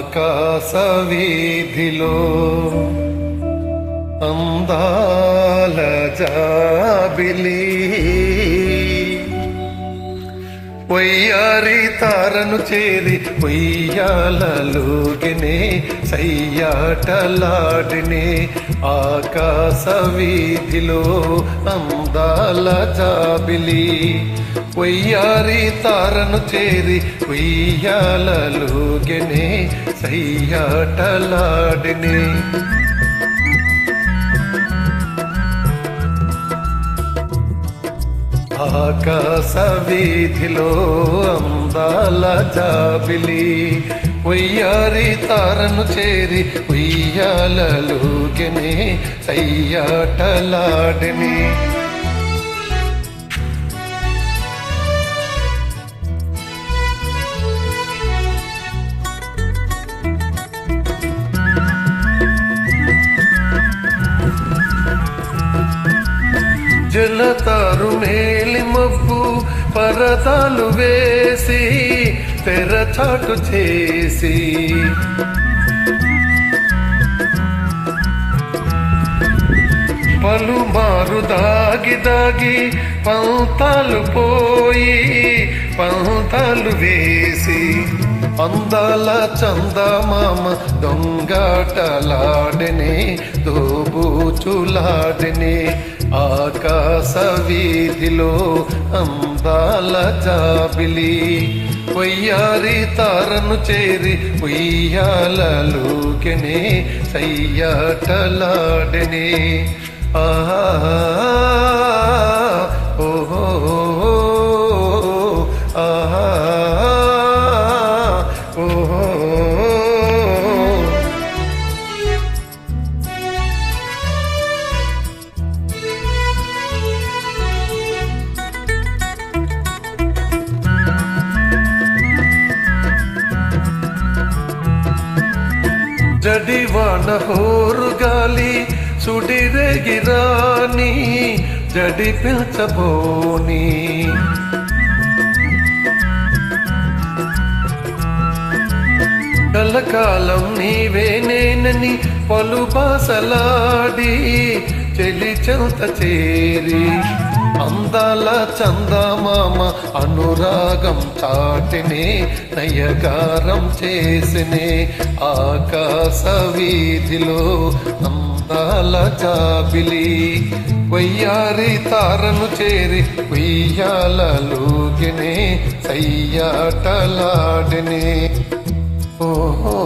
ఆకాశ వీధిలో అందాల జాబిలి వయ్యారి తారను చేరి వయ్యాలలోగినే సయ్యాటలాడినే ఆకాశ వీధిలో అందాల జాబిలి వయ్యారి తారను చేరి ఉయ్యాలలోగినే సయ్యాటలాడినే. ఆకాశ వీధిలో అందాల జాబిలి ఉయ్యారి తారను చేరి ఉయ్యాలలోగినే సయ్యాటలాడిని జలతారు మేలి మబ్బు పరతాలు వేసి తెరచాటు చేసి పలుమారు దాగి దాగి పంతాలు పోయి పంతాలు వేసి అందాల చందమామ దొంగాటలాడనే దోబూచులాడనే ఆకాశ వీధిలో అందాల జాబిలి వయ్యారి తారను చేరి ఉయ్యాలలోకెనే సయ్యాటలాడనే. ఆహా ఓహో. జడివాన హోరు గాలి సుడిరెగిరాని జడి పిల్చబోని. కలకాలం నీవే నేనని పలు బాసలాడి చెలి చెంత చేరి అందాల చందమామ అనురాగం చాటినే నయగారం చేసినే ఆకాశ వీధిలో అందాల చాబిలి వయ్యారి తారను చేరి ఉయ్యాలలోగినే సయ్యాటలాడినే ఓహో